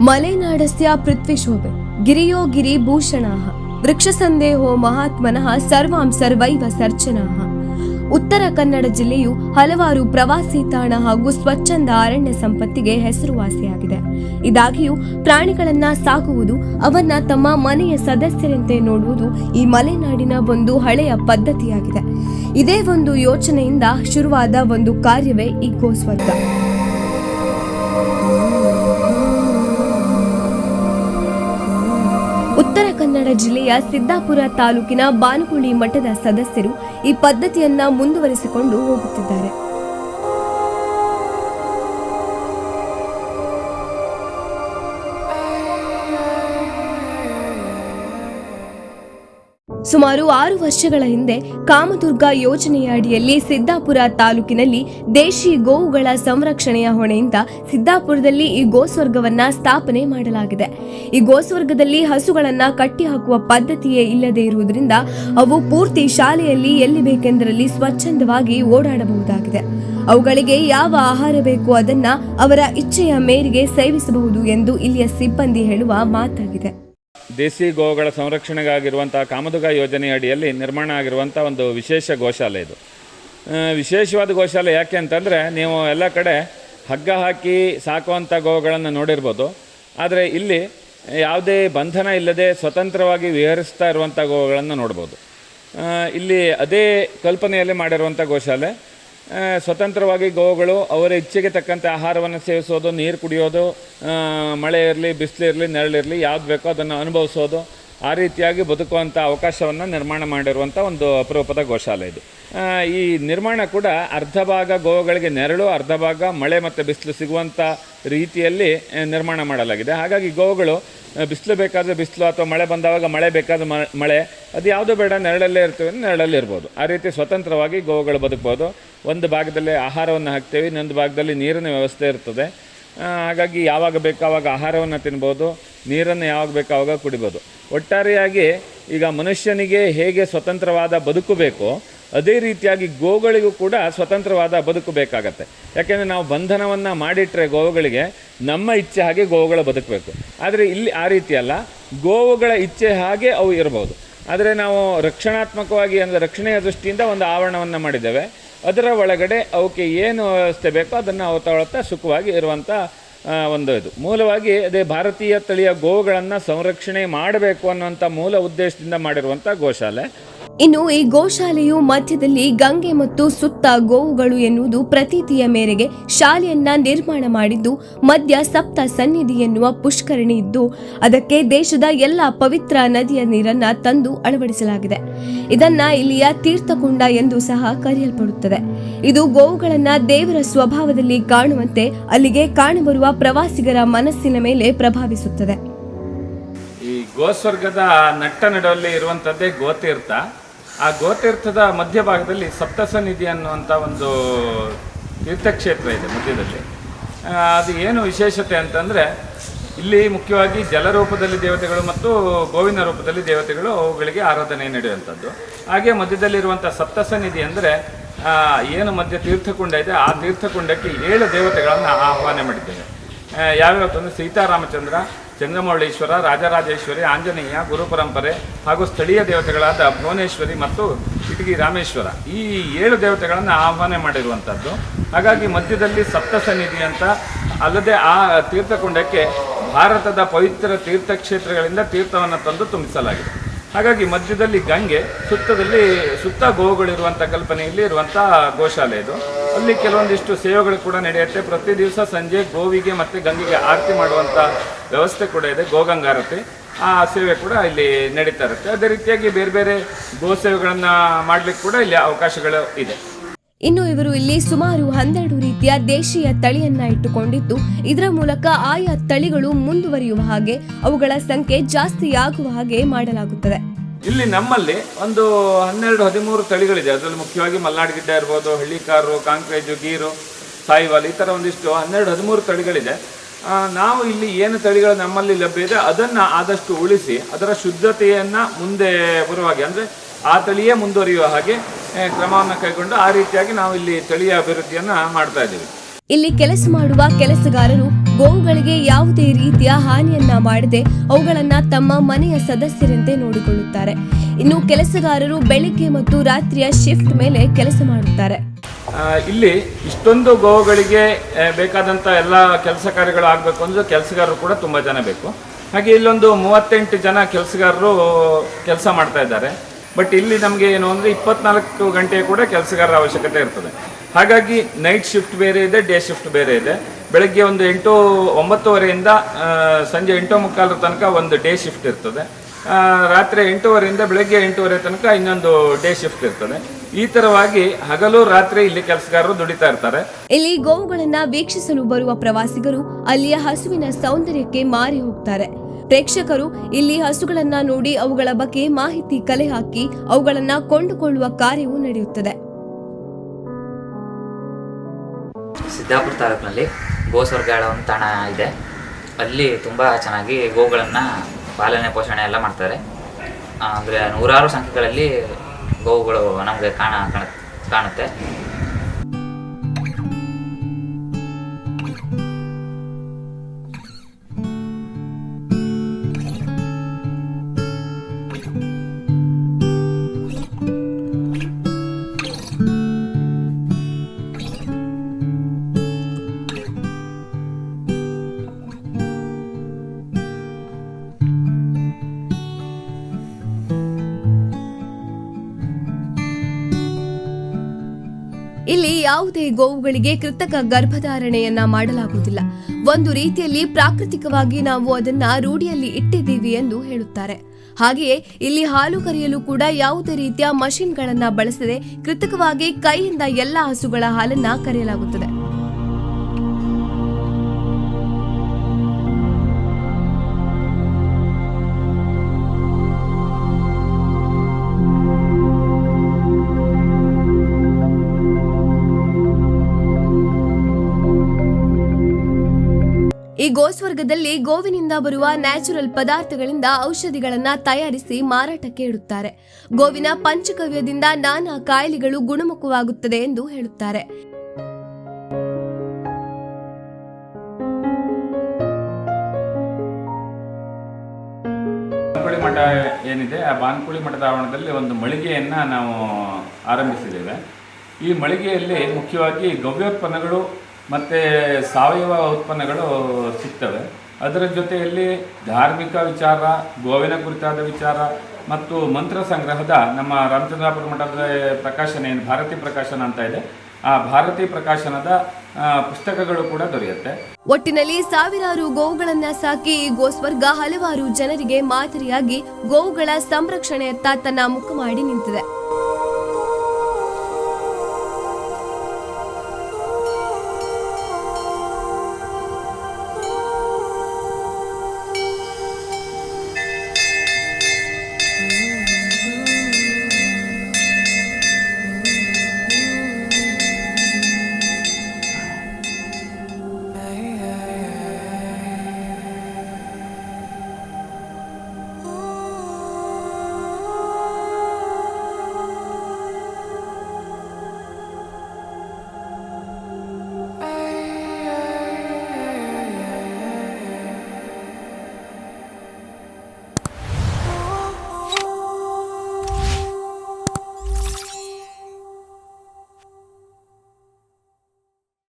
ಮಲೆನಾಡಸ್ಯ ಪೃಥ್ವಿಶೋಭೆ ಗಿರಿಯೋ ಗಿರಿಭೂಷಣಾಃ ವೃಕ್ಷಸಂದೇಹೋ ಮಹಾತ್ಮನಃ ಸರ್ವಾಂ ಸರ್ವೈವ ಸರ್ಜನಾಹ ಉತ್ತರ ಕನ್ನಡ ಜಿಲ್ಲೆಯು ಹಲವಾರು ಪ್ರವಾಸಿ ತಾಣ ಹಾಗೂ ಸ್ವಚ್ಛಂದ ಅರಣ್ಯ ಸಂಪತ್ತಿಗೆ ಹೆಸರುವಾಸಿಯಾಗಿದೆ. ಇದಾಗಿಯೂ ಪ್ರಾಣಿಗಳನ್ನ ಸಾಕುವುದು, ಅವನ್ನ ತಮ್ಮ ಮನೆಯ ಸದಸ್ಯರಂತೆ ನೋಡುವುದು ಈ ಮಲೆನಾಡಿನ ಒಂದು ಹಳೆಯ ಪದ್ಧತಿಯಾಗಿದೆ. ಇದೇ ಒಂದು ಯೋಚನೆಯಿಂದ ಶುರುವಾದ ಒಂದು ಕಾರ್ಯವೇ ಈ ಗೋಸ್ವರ್ಗ ಜಿಲ್ಲೆಯ ಸಿದ್ದಾಪುರ ತಾಲೂಕಿನ ಬಾನುಗುಳಿ ಮಠದ ಸದಸ್ಯರು ಈ ಪದ್ಧತಿಯನ್ನ ಮುಂದುವರಿಸಿಕೊಂಡು ಹೋಗುತ್ತಿದ್ದಾರೆ. ಸುಮಾರು ಆರು ವರ್ಷಗಳ ಹಿಂದೆ ಕಾಮದುರ್ಗ ಯೋಜನೆಯ ಅಡಿಯಲ್ಲಿ ಸಿದ್ದಾಪುರ ತಾಲೂಕಿನಲ್ಲಿ ದೇಶಿ ಗೋವುಗಳ ಸಂರಕ್ಷಣೆಯ ಹೊಣೆಯಿಂದ ಸಿದ್ದಾಪುರದಲ್ಲಿ ಈ ಗೋಸ್ವರ್ಗವನ್ನ ಸ್ಥಾಪನೆ ಮಾಡಲಾಗಿದೆ. ಈ ಗೋಸ್ವರ್ಗದಲ್ಲಿ ಹಸುಗಳನ್ನ ಕಟ್ಟಿ ಹಾಕುವ ಪದ್ಧತಿಯೇ ಇಲ್ಲದೆ ಇರುವುದರಿಂದ ಅವು ಪೂರ್ತಿ ಶಾಲೆಯಲ್ಲಿ ಎಲ್ಲಿ ಬೇಕೆಂದರಲ್ಲಿ ಸ್ವಚ್ಛಂದವಾಗಿ ಓಡಾಡಬಹುದಾಗಿದೆ. ಅವುಗಳಿಗೆ ಯಾವ ಆಹಾರ ಬೇಕು ಅದನ್ನ ಅವರ ಇಚ್ಛೆಯ ಮೇರೆಗೆ ಸೇವಿಸಬಹುದು ಎಂದು ಇಲ್ಲಿಯ ಸಿಬ್ಬಂದಿ ಹೇಳುವ ಮಾತಾಗಿದೆ. ದೇಸಿ ಗೋವುಗಳ ಸಂರಕ್ಷಣೆಗಾಗಿರುವಂಥ ಕಾಮದುಗ ಯೋಜನೆ ಅಡಿಯಲ್ಲಿ ನಿರ್ಮಾಣ ಆಗಿರುವಂಥ ಒಂದು ವಿಶೇಷ ಗೋಶಾಲೆ ಇದು. ವಿಶೇಷವಾದ ಗೋಶಾಲೆ ಯಾಕೆ ಅಂತಂದರೆ ನೀವು ಎಲ್ಲ ಕಡೆ ಹಗ್ಗ ಹಾಕಿ ಸಾಕುವಂಥ ಗೋವುಗಳನ್ನು ನೋಡಿರ್ಬೋದು. ಆದರೆ ಇಲ್ಲಿ ಯಾವುದೇ ಬಂಧನ ಇಲ್ಲದೆ ಸ್ವತಂತ್ರವಾಗಿ ವಿಹರಿಸ್ತಾ ಇರುವಂಥ ಗೋವುಗಳನ್ನು ನೋಡ್ಬೋದು. ಇಲ್ಲಿ ಅದೇ ಕಲ್ಪನೆಯಲ್ಲಿ ಮಾಡಿರುವಂಥ ಗೋಶಾಲೆ. ಸ್ವತಂತ್ರವಾಗಿ ಗೋವುಗಳು, ಅವರ ಇಚ್ಛೆಗೆ ತಕ್ಕಂತೆ ಆಹಾರವನ್ನು ಸೇವಿಸೋದು, ನೀರು ಕುಡಿಯೋದು ಮಳೆ ಇರಲಿ, ಬಿಸಿಲು ಇರಲಿ ನೆರಳಿರಲಿ ಯಾವ್ದು ಬೇಕೋ ಅದನ್ನು ಅನುಭವಿಸೋದು, ಆ ರೀತಿಯಾಗಿ ಬದುಕುವಂಥ ಅವಕಾಶವನ್ನು ನಿರ್ಮಾಣ ಮಾಡಿರುವಂಥ ಒಂದು ಅಪರೂಪದ ಗೋಶಾಲೆ ಇದು. ಈ ನಿರ್ಮಾಣ ಕೂಡ ಅರ್ಧ ಭಾಗ ಗೋವುಗಳಿಗೆ ನೆರಳು, ಅರ್ಧ ಭಾಗ ಮಳೆ ಮತ್ತು ಬಿಸಿಲು ಸಿಗುವಂಥ ರೀತಿಯಲ್ಲಿ ನಿರ್ಮಾಣ ಮಾಡಲಾಗಿದೆ. ಹಾಗಾಗಿ ಗೋವುಗಳು ಬಿಸಿಲು ಬೇಕಾದರೆ ಬಿಸಿಲು ಅಥವಾ ಮಳೆ ಬಂದಾಗ ಮಳೆ ಬೇಕಾದ ಮಳೆ, ಅದು ಯಾವುದೂ ಬೇಡ, ನೆರಳಲ್ಲೇ ಇರ್ತವೆ, ನೆರಳಲ್ಲಿ ಇರ್ಬೋದು. ಆ ರೀತಿ ಸ್ವತಂತ್ರವಾಗಿ ಗೋವುಗಳು ಬದುಕ್ಬೋದು. ಒಂದು ಭಾಗದಲ್ಲಿ ಆಹಾರವನ್ನು ಹಾಕ್ತೇವೆ, ಇನ್ನೊಂದು ಭಾಗದಲ್ಲಿ ನೀರಿನ ವ್ಯವಸ್ಥೆ ಇರ್ತದೆ. ಹಾಗಾಗಿ ಯಾವಾಗ ಬೇಕು ಆವಾಗ ಆಹಾರವನ್ನು ತಿನ್ಬೋದು, ನೀರನ್ನು ಯಾವಾಗ ಬೇಕೋ ಆವಾಗ ಕುಡಿಬೋದು. ಒಟ್ಟಾರೆಯಾಗಿ ಈಗ ಮನುಷ್ಯನಿಗೆ ಹೇಗೆ ಸ್ವತಂತ್ರವಾದ ಬದುಕು ಬೇಕೋ, ಅದೇ ರೀತಿಯಾಗಿ ಗೋಗಳಿಗೂ ಕೂಡ ಸ್ವತಂತ್ರವಾದ ಬದುಕು ಬೇಕಾಗತ್ತೆ. ಯಾಕೆಂದರೆ ನಾವು ಬಂಧನವನ್ನು ಮಾಡಿಟ್ರೆ ಗೋವುಗಳಿಗೆ, ನಮ್ಮ ಇಚ್ಛೆ ಹಾಗೆ ಗೋವುಗಳ ಬದುಕಬೇಕು. ಆದರೆ ಇಲ್ಲಿ ಆ ರೀತಿ ಅಲ್ಲ. ಗೋವುಗಳ ಇಚ್ಛೆ ಹಾಗೆ ಅವು ಇರಬಹುದು. ಆದರೆ ನಾವು ರಕ್ಷಣಾತ್ಮಕವಾಗಿ ಅಂದರೆ ರಕ್ಷಣೆಯ ದೃಷ್ಟಿಯಿಂದ ಒಂದು ಆವರಣವನ್ನು ಮಾಡಿದ್ದೇವೆ. ಅದರ ಒಳಗಡೆ ಅವಕ್ಕೆ ಏನು ವ್ಯವಸ್ಥೆ ಬೇಕೋ ಅದನ್ನು ಅವು ಸುಖವಾಗಿ ಇರುವಂಥ ಒಂದು ಇದು. ಮೂಲವಾಗಿ ಅದೇ ಭಾರತೀಯ ತಳಿಯ ಗೋವುಗಳನ್ನು ಸಂರಕ್ಷಣೆ ಮಾಡಬೇಕು ಅನ್ನುವಂಥ ಮೂಲ ಉದ್ದೇಶದಿಂದ ಮಾಡಿರುವಂಥ ಗೋಶಾಲೆ. ಇನ್ನು ಈ ಗೋಶಾಲೆಯು ಮಧ್ಯದಲ್ಲಿ ಗಂಗೆ ಮತ್ತು ಸುತ್ತ ಗೋವುಗಳು ಎನ್ನುವುದು ಪ್ರತೀತಿಯ ಮೇರೆಗೆ ಶಾಲೆಯನ್ನ ನಿರ್ಮಾಣ ಮಾಡಿದ್ದು, ಮಧ್ಯ ಸಪ್ತ ಸನ್ನಿಧಿ ಎನ್ನುವ ಪುಷ್ಕರಣಿ ಇದ್ದು, ಅದಕ್ಕೆ ದೇಶದ ಎಲ್ಲ ಪವಿತ್ರ ನದಿಯ ನೀರನ್ನ ತಂದು ಅಳವಡಿಸಲಾಗಿದೆ. ಇದನ್ನ ಇಲ್ಲಿಯ ತೀರ್ಥಕುಂಡ ಎಂದು ಸಹ ಕರೆಯಲ್ಪಡುತ್ತದೆ. ಇದು ಗೋವುಗಳನ್ನ ದೇವರ ಸ್ವಭಾವದಲ್ಲಿ ಕಾಣುವಂತೆ ಅಲ್ಲಿಗೆ ಕಾಣಬರುವ ಪ್ರವಾಸಿಗರ ಮನಸ್ಸಿನ ಮೇಲೆ ಪ್ರಭಾವಿಸುತ್ತದೆ. ಈ ಗೋಸ್ವರ್ಗದ ನಟ್ಟ ನಡುವಲ್ಲಿ ಇರುವಂಥದ್ದೇ ಗೋತೀರ್ಥ. ಆ ಗೋತೀರ್ಥದ ಮಧ್ಯಭಾಗದಲ್ಲಿ ಸಪ್ತಸನ್ನಿಧಿ ಅನ್ನುವಂಥ ಒಂದು ತೀರ್ಥಕ್ಷೇತ್ರ ಇದೆ ಮಧ್ಯದಲ್ಲಿ. ಅದು ಏನು ವಿಶೇಷತೆ ಅಂತಂದರೆ ಇಲ್ಲಿ ಮುಖ್ಯವಾಗಿ ಜಲರೂಪದಲ್ಲಿ ದೇವತೆಗಳು ಮತ್ತು ಗೋವಿನ ರೂಪದಲ್ಲಿ ದೇವತೆಗಳು ಅವುಗಳಿಗೆ ಆರಾಧನೆ ನಡೆಯುವಂಥದ್ದು. ಹಾಗೆ ಮಧ್ಯದಲ್ಲಿರುವಂಥ ಸಪ್ತಸನ್ನಿಧಿ ಅಂದರೆ ಏನು ಮಧ್ಯ ತೀರ್ಥಕುಂಡ ಇದೆ ಆ ತೀರ್ಥಕುಂಡಕ್ಕೆ ಏಳು ದೇವತೆಗಳನ್ನು ಆಹ್ವಾನ ಮಾಡಿದ್ದೇವೆ. ಆ, ಯಾವ್ಯಾವ ಅಂದರೆ ಸೀತಾರಾಮಚಂದ್ರ ಚಂದ್ರಮೌಳೀಶ್ವರ ರಾಜರಾಜೇಶ್ವರಿ, ಆಂಜನೇಯ, ಗುರುಪರಂಪರೆ ಹಾಗೂ ಸ್ಥಳೀಯ ದೇವತೆಗಳಾದ ಭುವನೇಶ್ವರಿ ಮತ್ತು ಇಟಗಿ ರಾಮೇಶ್ವರ ಈ ಏಳು ದೇವತೆಗಳನ್ನು ಆಹ್ವಾನ ಮಾಡಿರುವಂಥದ್ದು ಹಾಗಾಗಿ ಮಧ್ಯದಲ್ಲಿ ಸಪ್ತಸನ್ನಿಧಿ ಅಂತ ಅಲ್ಲದೆ ಆ ತೀರ್ಥಕುಂಡಕ್ಕೆ ಭಾರತದ ಪವಿತ್ರ ತೀರ್ಥಕ್ಷೇತ್ರಗಳಿಂದ ತೀರ್ಥವನ್ನು ತಂದು ತುಂಬಿಸಲಾಗಿದೆ. ಹಾಗಾಗಿ ಮಧ್ಯದಲ್ಲಿ ಗಂಗೆ, ಸುತ್ತದಲ್ಲಿ ಸುತ್ತ ಗೋವುಗಳಿರುವಂಥ ಕಲ್ಪನೆಯಲ್ಲಿ ಇರುವಂಥ ಗೋಶಾಲೆ ಇದು. ಅಲ್ಲಿ ಕೆಲವೊಂದಿಷ್ಟು ಸೇವೆಗಳು ಕೂಡ ನಡೆಯುತ್ತೆ. ಪ್ರತಿ ದಿವಸ ಸಂಜೆ ಗೋವಿಗೆ ಮತ್ತು ಗಂಗೆಗೆ ಆರತಿ ಮಾಡುವಂಥ ವ್ಯವಸ್ಥೆ ಕೂಡ ಇದೆ ಗೋಗಂಗಾರತಿ ಆ ಸೇವೆ ಕೂಡ ಇಲ್ಲಿ ನಡೀತಾ ಇರುತ್ತೆ. ಅದೇ ರೀತಿಯಾಗಿ ಬೇರೆ ಬೇರೆ ಗೋ ಸೇವೆಗಳನ್ನು ಮಾಡಲಿಕ್ಕೆ ಕೂಡ ಇಲ್ಲಿ ಅವಕಾಶಗಳು ಇದೆ. ಇನ್ನು ಇವರು ಇಲ್ಲಿ ಸುಮಾರು ಹನ್ನೆರಡು ರೀತಿಯ ದೇಶೀಯ ತಳಿಯನ್ನ ಇಟ್ಟುಕೊಂಡಿದ್ದು, ಇದರ ಮೂಲಕ ಆಯಾ ತಳಿಗಳು ಮುಂದುವರಿಯುವ ಹಾಗೆ ಅವುಗಳ ಸಂಖ್ಯೆ ಜಾಸ್ತಿಯಾಗುವ ಹಾಗೆ ಮಾಡಲಾಗುತ್ತದೆ. ಇಲ್ಲಿ ನಮ್ಮಲ್ಲಿ ಒಂದು ಹನ್ನೆರಡು, ಹದಿಮೂರು ತಳಿಗಳಿದೆ. ಅದರಲ್ಲಿ ಮುಖ್ಯವಾಗಿ ಮಲ್ನಾಡ್ ಗಿಡ್ಡ ಇರ್ಬೋದು, ಹಳ್ಳಿಕಾರು ಕಾಂಕ್ರೇಜು ಗೀರು, ಸಾಯಿವಾಲ್ ಈ ಥರ ಒಂದಿಷ್ಟು ಹನ್ನೆರಡು, ಹದಿಮೂರು ತಳಿಗಳಿದೆ. ನಾವು ಇಲ್ಲಿ ಏನು ತಳಿಗಳು ನಮ್ಮಲ್ಲಿ ಲಭ್ಯ ಇದೆ, ಅದನ್ನು ಆದಷ್ಟು ಉಳಿಸಿ ಅದರ ಶುದ್ಧತೆಯನ್ನು ಮುಂದೆ ಬರುವ ಹಾಗೆ ಅಂದರೆ ಆ ತಳಿಯೇ ಮುಂದುವರಿಯುವ ಹಾಗೆ ಕ್ರಮವನ್ನು ಕೈಗೊಂಡು ಆ ರೀತಿಯಾಗಿ ನಾವು ಇಲ್ಲಿ ಸ್ಥಳೀಯ ಅಭಿವೃದ್ಧಿಯನ್ನು ಮಾಡ್ತಾ ಇದ್ದೀವಿ. ಇಲ್ಲಿ ಕೆಲಸ ಮಾಡುವ ಕೆಲಸಗಾರರು ಗೋವುಗಳಿಗೆ ಯಾವುದೇ ರೀತಿಯ ಹಾನಿಯನ್ನ ಮಾಡದೆ ಅವುಗಳನ್ನ ತಮ್ಮ ಮನೆಯ ಸದಸ್ಯರಂತೆ ನೋಡಿಕೊಳ್ಳುತ್ತಾರೆ. ಇನ್ನು ಕೆಲಸಗಾರರು ಬೆಳಿಗ್ಗೆ ಮತ್ತು ರಾತ್ರಿಯ ಶಿಫ್ಟ್ ಮೇಲೆ ಕೆಲಸ ಮಾಡುತ್ತಾರೆ. ಇಲ್ಲಿ ಇಷ್ಟೊಂದು ಗೋವುಗಳಿಗೆ ಬೇಕಾದಂತಹ ಬೇಕಾದಂಥ ಎಲ್ಲ ಕೆಲಸ ಕಾರ್ಯಗಳು ಆಗಬೇಕು ಅಂದ್ರೆ ಕೆಲಸಗಾರರು ಕೂಡ ತುಂಬಾ ಜನ ಬೇಕು. ಹಾಗೆ ಇಲ್ಲೊಂದು ಮೂವತ್ತೆಂಟು ಜನ ಕೆಲಸಗಾರರು ಕೆಲಸ ಮಾಡ್ತಾ ಇದ್ದಾರೆ. ಬಟ್ ಇಲ್ಲಿ ನಮಗೆ ಏನು ಅಂದರೆ ಇಪ್ಪತ್ನಾಲ್ಕು ಗಂಟೆ ಕೂಡ ಕೆಲಸಗಾರರ ಅವಶ್ಯಕತೆ ಇರ್ತದೆ. ಹಾಗಾಗಿ ನೈಟ್ ಶಿಫ್ಟ್ ಬೇರೆ ಇದೆ ಡೇ ಶಿಫ್ಟ್ ಬೇರೆ ಇದೆ. ಬೆಳಗ್ಗೆ ಒಂದು ಎಂಟು, ಒಂಬತ್ತುವರೆಯಿಂದ ಸಂಜೆ ಎಂಟು ಮುಕ್ಕಾಲರ ತನಕ ಒಂದು ಡೇ ಶಿಫ್ಟ್ ಇರ್ತದೆ. ರಾತ್ರಿ ಎಂಟೂವರೆಯಿಂದ ಬೆಳಗ್ಗೆ ಎಂಟೂವರೆ ತನಕ ಇನ್ನೊಂದು ಡೇ ಶಿಫ್ಟ್ ಇರ್ತದೆ. ಈ ತರವಾಗಿ ಹಗಲು ರಾತ್ರಿ ಇಲ್ಲಿ ಕೆಲಸಗಾರರು ದುಡಿತಾ ಇರ್ತಾರೆ. ಇಲ್ಲಿ ಗೋವುಗಳನ್ನ ವೀಕ್ಷಿಸಲು ಬರುವ ಪ್ರವಾಸಿಗರು ಅಲ್ಲಿಯ ಹಸುವಿನ ಸೌಂದರ್ಯಕ್ಕೆ ಮಾರಿ ಹೋಗ್ತಾರೆ. ಪ್ರೇಕ್ಷಕರು ಇಲ್ಲಿ ಹಸುಗಳನ್ನ ನೋಡಿ ಅವುಗಳ ಬಗ್ಗೆ ಮಾಹಿತಿ ಕಲೆ ಹಾಕಿ ಅವುಗಳನ್ನ ಕೊಂಡುಕೊಳ್ಳುವ ಕಾರ್ಯವೂ ನಡೆಯುತ್ತದೆ. ಸಿದ್ದಾಪುರ ತಾಲೂಕಿನಲ್ಲಿ ಗೋಸ್ವರ್ಗಾಳ ಒಂದು ತಾಣ ಇದೆ. ಅಲ್ಲಿ ತುಂಬ ಚೆನ್ನಾಗಿ ಗೋಗಳನ್ನು ಪಾಲನೆ, ಪೋಷಣೆ ಎಲ್ಲ ಮಾಡ್ತಾರೆ. ಅಂದರೆ ನೂರಾರು ಸಂಖ್ಯೆಗಳಲ್ಲಿ ಗೋವುಗಳು ನಮಗೆ ಕಾಣ ಕಾಣ- ಕಾಣುತ್ತೆ. ಇಲ್ಲಿ ಯಾವುದೇ ಗೋವುಗಳಿಗೆ ಕೃತಕ ಗರ್ಭಧಾರಣೆಯನ್ನ ಮಾಡಲಾಗುವುದಿಲ್ಲ. ಒಂದು ರೀತಿಯಲ್ಲಿ ಪ್ರಾಕೃತಿಕವಾಗಿ ನಾವು ಅದನ್ನ ರೂಢಿಯಲ್ಲಿ ಇಟ್ಟಿದ್ದೀವಿ ಎಂದು ಹೇಳುತ್ತಾರೆ. ಹಾಗೆಯೇ ಇಲ್ಲಿ ಹಾಲು ಕರೆಯಲು ಕೂಡ ಯಾವುದೇ ರೀತಿಯ ಮಷಿನ್ಗಳನ್ನ ಬಳಸದೆ ಕೃತಕವಾಗಿ ಕೈಯಿಂದ ಎಲ್ಲ ಹಸುಗಳ ಹಾಲನ್ನ ಕರೆಯಲಾಗುತ್ತದೆ. ಈ ಗೋಸ್ವರ್ಗದಲ್ಲಿ ಗೋವಿನಿಂದ ಬರುವ ನ್ಯಾಚುರಲ್ ಪದಾರ್ಥಗಳಿಂದ ಔಷಧಿಗಳನ್ನ ತಯಾರಿಸಿ ಮಾರಾಟಕ್ಕೆ ಇಡುತ್ತಾರೆ. ಗೋವಿನ ಪಂಚಕವ್ಯದಿಂದ ನಾನಾ ಕಾಯಿಲೆಗಳು ಗುಣಮುಖವಾಗುತ್ತದೆ ಎಂದು ಹೇಳುತ್ತಾರೆ. ಬಾನ್ಕುಳಿ ಏನಿದೆ, ಆ ಬಾನ್ಕುಳಿ ಮಠದ ಆವರಣದಲ್ಲಿ ಒಂದು ಮಳಿಗೆಯನ್ನು ನಾವು ಆರಂಭಿಸಿದ್ದೇವೆ. ಈ ಮಳಿಗೆಯಲ್ಲಿ ಮುಖ್ಯವಾಗಿ ಗವ್ಯೋತ್ಪನ್ನಗಳು ಮತ್ತು ಸಾವಯವ ಉತ್ಪನ್ನಗಳು ಸಿಗ್ತವೆ. ಅದರ ಜೊತೆಯಲ್ಲಿ ಧಾರ್ಮಿಕ ವಿಚಾರ, ಗೋವಿನ ಕುರಿತಾದ ವಿಚಾರ ಮತ್ತು ಮಂತ್ರ ಸಂಗ್ರಹದ ನಮ್ಮ ರಾಮಚಂದ್ರಾಪುರ ಮಠದ ಪ್ರಕಾಶನ ಏನು ಭಾರತೀಯ ಪ್ರಕಾಶನ ಅಂತ ಇದೆ. ಆ ಭಾರತೀಯ ಪ್ರಕಾಶನದ ಪುಸ್ತಕಗಳು ಕೂಡ ದೊರೆಯುತ್ತೆ. ಒಟ್ಟಿನಲ್ಲಿ ಸಾವಿರಾರು ಗೋವುಗಳನ್ನ ಸಾಕಿ ಈ ಗೋಸ್ವರ್ಗ ಹಲವಾರು ಜನರಿಗೆ ಮಾದರಿಯಾಗಿ ಗೋವುಗಳ ಸಂರಕ್ಷಣೆಯತ್ತ ತನ್ನ ಮುಖ ಮಾಡಿ ನಿಂತಿದೆ.